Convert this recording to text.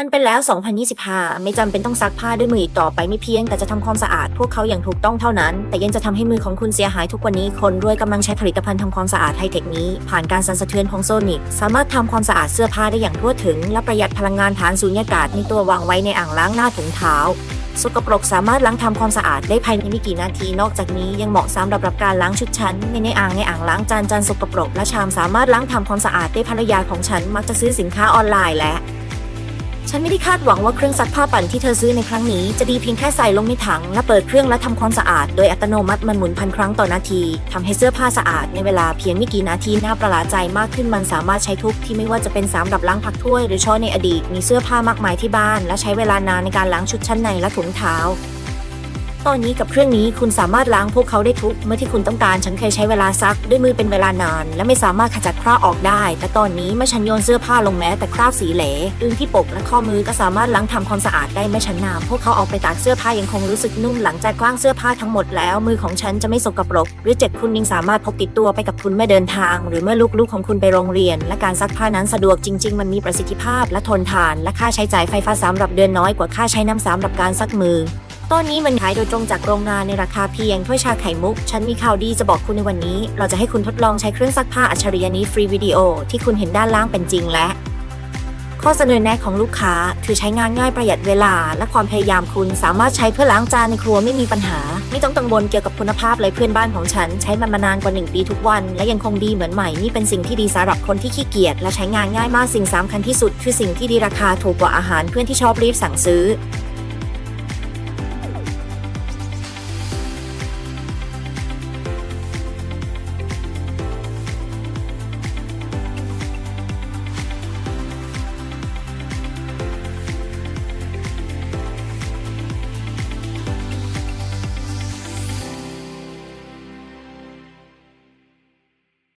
มันเป็นแล้ว 2025 ไม่จำเป็นต้องซักผ้าด้วยมืออีกต่อไปไม่เพียงแต่จะทำความสะอาดพวกเขาอย่างถูกต้องเท่านั้น แต่ยังจะทำให้มือของคุณเสียหายทุกวันนี้คนรวยกำลังใช้ผลิตภัณฑ์ทำความสะอาดไฮเทคนี้ ผ่านการสั่นสะเทือนของโซนิกสามารถทำความสะอาดเสื้อผ้าได้อย่างทั่วถึง และประหยัดพลังงานฐานสูญญากาศในตัววางไว้ในอ่างล้างหน้าถุงเท้าสกปรกสามารถล้างทำความสะอาดได้ภายในไม่กี่นาที นอกจากนี้ยังเหมาะสำหรับการล้างชุดชั้นในในอ่างในอ่างล้างจานจานสกปรกและชามสามารถล้างทำความสะอาดได้ภรรยาของฉันมักจะซื้อสินค้าออนไลน์และ ฉันไม่ได้คาดหวังว่าเครื่องซักผ้าปั่นที่เธอซื้อในครั้งนี้จะดีเพียงแค่ใส่ลงในถังและเปิดเครื่องและทำความสะอาดโดยอัตโนมัติมันหมุนพันครั้งต่อนาทีทำให้เสื้อผ้าสะอาดในเวลาเพียงไม่กี่นาทีน่าประหลาดใจมากขึ้นมันสามารถใช้ทุกที่ไม่ว่าจะเป็นสำหรับล้างผักถ้วยหรือช้อนในอดีตมีเสื้อผ้ามากมายที่บ้าน และใช้เวลานานในการล้างชุดชั้นในและถุงเท้า ตอนนี้กับเครื่องนี้คุณสามารถล้างพวกเขาได้ทุกเมื่อที่คุณต้องการฉันเคยใช้เวลาซักด้วยมือเป็นเวลานาน และไม่สามารถขจัดคราบออกได้ แต่ตอนนี้เมื่อฉันโยนเสื้อผ้าลงแม้แต่คราบสีเหลอึงที่ปกและข้อมือก็สามารถล้างทำความสะอาดได้ไม่ฉันนามพวกเขาออกไปตากเสื้อผ้ายังคงรู้สึกนุ่มหลังจากกล้างเสื้อผ้าทั้งหมดแล้ว มือของฉันจะไม่สกปรก หรือเจ็บคุณยังสามารถพกติดตัวไปกับคุณเมื่อเดินทาง หรือเมื่อลูกๆของคุณไปโรงเรียน และการซักผ้านั้นสะดวกจริง ๆ มันมีประสิทธิภาพและทนทาน และค่าใช้จ่ายไฟฟ้าสำหรับเดือนน้อยกว่าค่าใช้น้ำสำหรับการซักมือ ตอนนี้มันขายโดยตรงจากโรงงานในราคาเพียงถ้วยชาไข่มุก ฉันมีข่าวดีจะบอกคุณในวันนี้ เราจะให้คุณทดลองใช้เครื่องซักผ้าอัจฉริยะนี้ฟรีวิดีโอที่คุณเห็นด้านล่างเป็นจริงและ ข้อเสนอแนะของลูกค้าคือใช้งานง่ายประหยัดเวลา และความพยายามคุณสามารถใช้เพื่อล้างจานในครัวไม่มีปัญหา ไม่ต้องกังวลเกี่ยวกับคุณภาพเลยเพื่อนบ้านของฉัน ใช้มันมานานกว่า 1 ปีทุกวัน และยังคงดีเหมือนใหม่นี่เป็นสิ่งที่ดีสำหรับคนที่ขี้เกียจและใช้งานง่ายมากสิ่งสำคัญที่สุด คือสิ่งที่ดีราคาถูกกว่าอาหารเพื่อนที่ชอบรีบสั่งซื้อ